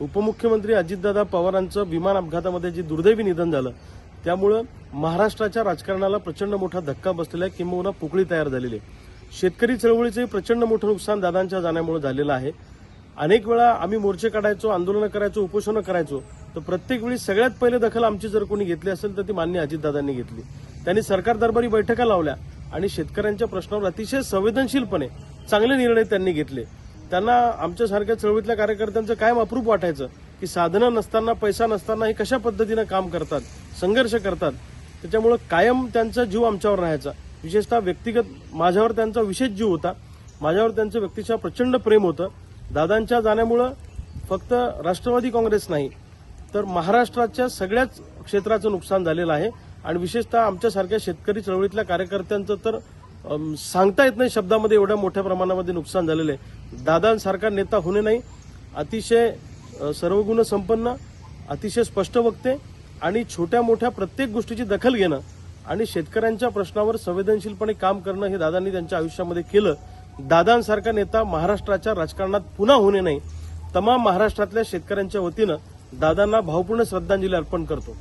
उपमुख्यमंत्री अजितदादा पवारांचं विमान अपघातामध्ये जे दुर्दैवी निधन झालं त्यामुळं महाराष्ट्राच्या राजकारणाला प्रचंड मोठा धक्का बसलेला आहे किंबहुना पोकळी तयार झालेली आहे. शेतकरी चळवळीचंही प्रचंड मोठं नुकसान दादांच्या जाण्यामुळे झालेलं आहे. अनेक वेळा आम्ही मोर्चे काढायचो आंदोलनं करायचो उपोषणं करायचो तर प्रत्येक वेळी सगळ्यात पहिले दखल आमची जर कोणी घेतली असेल तर ती मान्य अजितदादांनी घेतली. त्यांनी सरकार दरबारी बैठका लावल्या आणि शेतकऱ्यांच्या प्रश्नावर अतिशय संवेदनशीलपणे चांगले निर्णय त्यांनी घेतले. त्यांना आमच्यासारख्या चळवळीतल्या कार्यकर्त्यांचं कायम अप्रूप वाटायचं की साधनं नसताना पैसा नसताना हे कशा पद्धतीनं काम करतात संघर्ष करतात त्याच्यामुळं कायम त्यांचा जीव आमच्यावर राहायचा. विशेषतः व्यक्तिगत माझ्यावर त्यांचा विशेष जीव होता. माझ्यावर त्यांचं व्यक्तिशः प्रचंड प्रेम होतं. दादांच्या जाण्यामुळं फक्त राष्ट्रवादी काँग्रेस नाही तर महाराष्ट्राच्या सगळ्याच क्षेत्राचं नुकसान झालेलं आहे. आणि विशेषतः आमच्यासारख्या शेतकरी चळवळीतल्या कार्यकर्त्यांचं तर सांगता येत नाही शब्दामध्ये एवढ्या मोठ्या प्रमाणामध्ये नुकसान झालेलं आहे. दादांसारखा नेता होणे नाही. अतिशय सर्वगुण संपन्न अतिशय स्पष्ट वक्ते आणि छोट्या मोठ्या प्रत्येक गोष्टीची दखल घेणं आणि शेतकऱ्यांच्या प्रश्नावर संवेदनशीलपणे काम करणं हे दादांनी त्यांच्या आयुष्यामध्ये केलं. दादांसारखा नेता महाराष्ट्राच्या राजकारणात पुन्हा होणे नाही. तमाम महाराष्ट्रातल्या शेतकऱ्यांच्या वतीनं दादांना भावपूर्ण श्रद्धांजली अर्पण करतो.